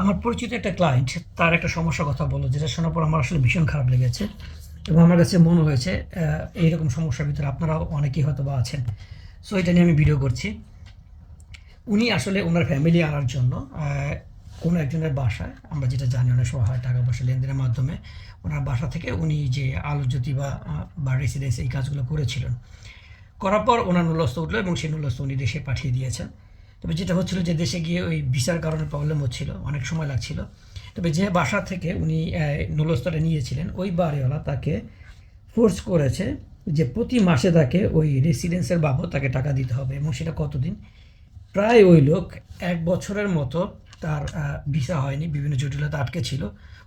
আমার পরিচিত একটা ক্লায়েন্ট তার একটা সমস্যার কথা বলল, যেটা শোনার পর আমার আসলে ভীষণ খারাপ লেগেছে এবং আমার কাছে মনে হয়েছে এইরকম সমস্যার ভিতরে আপনারাও অনেকেই হয়তো বা আছেন। সো এটা নিয়ে আমি ভিডিও করছি। উনি আসলে ওনার ফ্যামিলি আনার জন্য কোনো একজনের বাসায়, আমরা যেটা জানি অনেক সময় হয় টাকা পয়সা লেনদেনের মাধ্যমে, ওনার বাসা থেকে উনি যে আলোজ্যোতি বা বা রেসিডেন্স এই কাজগুলো করেছিলেন। করার পর ওনার নুলস্থ উঠল এবং সেই নুলস্থ উনি দেশে পাঠিয়ে দিয়েছেন। তবে যেটা হচ্ছিল যে দেশে গিয়ে ওই ভিসার কারণে প্রবলেম হচ্ছিল, অনেক সময় লাগছিল। তবে যে বাসা থেকে উনি নলস্তরে নিয়েছিলেন, ওই বাড়িওয়ালা তাকে ফোর্স করেছে যে প্রতি মাসে তাকে ওই রেসিডেন্সের বাবদ তাকে টাকা দিতে হবে এবং সেটা কতদিন? প্রায় ওই লোক এক বছরের মতো তার ভিসা হয়নি, বিভিন্ন জটিলতা আটকে ছিল।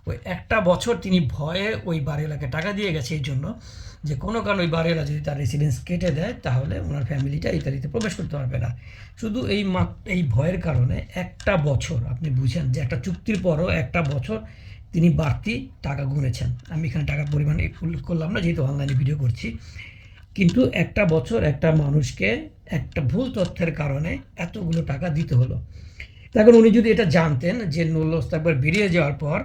ওই একটা বছর তিনি ভয়ে ওই বাড়িওয়ালাকে টাকা দিয়ে গেছে এই জন্য যে কোনো কারণে ওই বাড়িওয়ালা যদি তার রেসিডেন্স কেটে দেয়, তাহলে ওনার ফ্যামিলিটা ইতালিতে প্রবেশ করতে পারবে না। শুধু এই মা, এই ভয়ের কারণে একটা বছর, আপনি বুঝেন যে একটা চুক্তির পরও একটা বছর তিনি বাড়তি টাকা গুনেছেন। আমি এখানে টাকার পরিমাণ উল্লেখ করলাম না, যেহেতু অনলাইনে ভিডিও করছি। কিন্তু একটা বছর একটা মানুষকে একটা ভুল তথ্যের কারণে এতগুলো টাকা দিতে হলো। এখন উনি যদি এটা জানতেন যে নুল্লস্ত একবার বেরিয়ে যাওয়ার পর,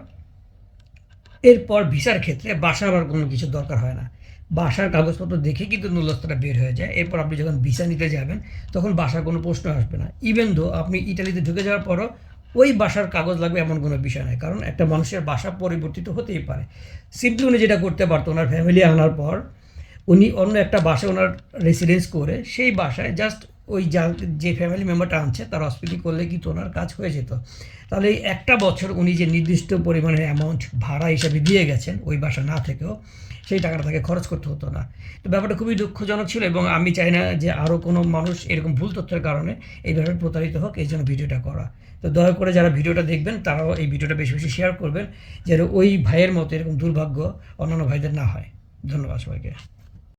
এরপর ভিসার ক্ষেত্রে বাসার আর কোনো কিছু দরকার হয় না। বাসার কাগজপত্র দেখে কিন্তু নুল্লস্তটা বের হয়ে যায়। এরপর আপনি যখন ভিসা নিতে যাবেন, তখন বাসার কোনো প্রশ্ন আসবে না। ইভেন দো আপনি ইটালিতে ঢুকে যাওয়ার পরও ওই বাসার কাগজ লাগবে এমন কোনো বিষয় নয় কারণ একটা মানুষের বাসা পরিবর্তিত হতেই পারে। সিম্পলি উনি যেটা করতে পারতো, ওনার ফ্যামিলি আনার পর, উনি অন্য একটা বাসায় ওনার রেসিডেন্স করে, সেই বাসায় জাস্ট ওই যা যে ফ্যামিলি মেম্বারটা আনছে, তার হসপিটাল করলে কিন্তু ওনার কাজ হয়ে যেত তাহলে একটা বছর উনি যে নির্দিষ্ট পরিমাণের অ্যামাউন্ট ভাড়া হিসাবে দিয়ে গেছেন, ওই বাসা না থেকেও সেই টাকাটা তাকে খরচ করতে হতো না। তো ব্যাপারটা খুবই দুঃখজনক ছিল এবং আমি চাই না যে আরও কোনো মানুষ এরকম ভুল তথ্যের কারণে এই এইভাবে প্রতারিত হোক, এই জন্য ভিডিওটা করা। তো দয়া করে যারা ভিডিওটা দেখবেন, তারাও এই ভিডিওটা বেশি বেশি শেয়ার করবেন, যেন ওই ভাইয়ের মতো এরকম দুর্ভাগ্য অন্যান্য ভাইদের না হয়। ধন্যবাদ সবাইকে।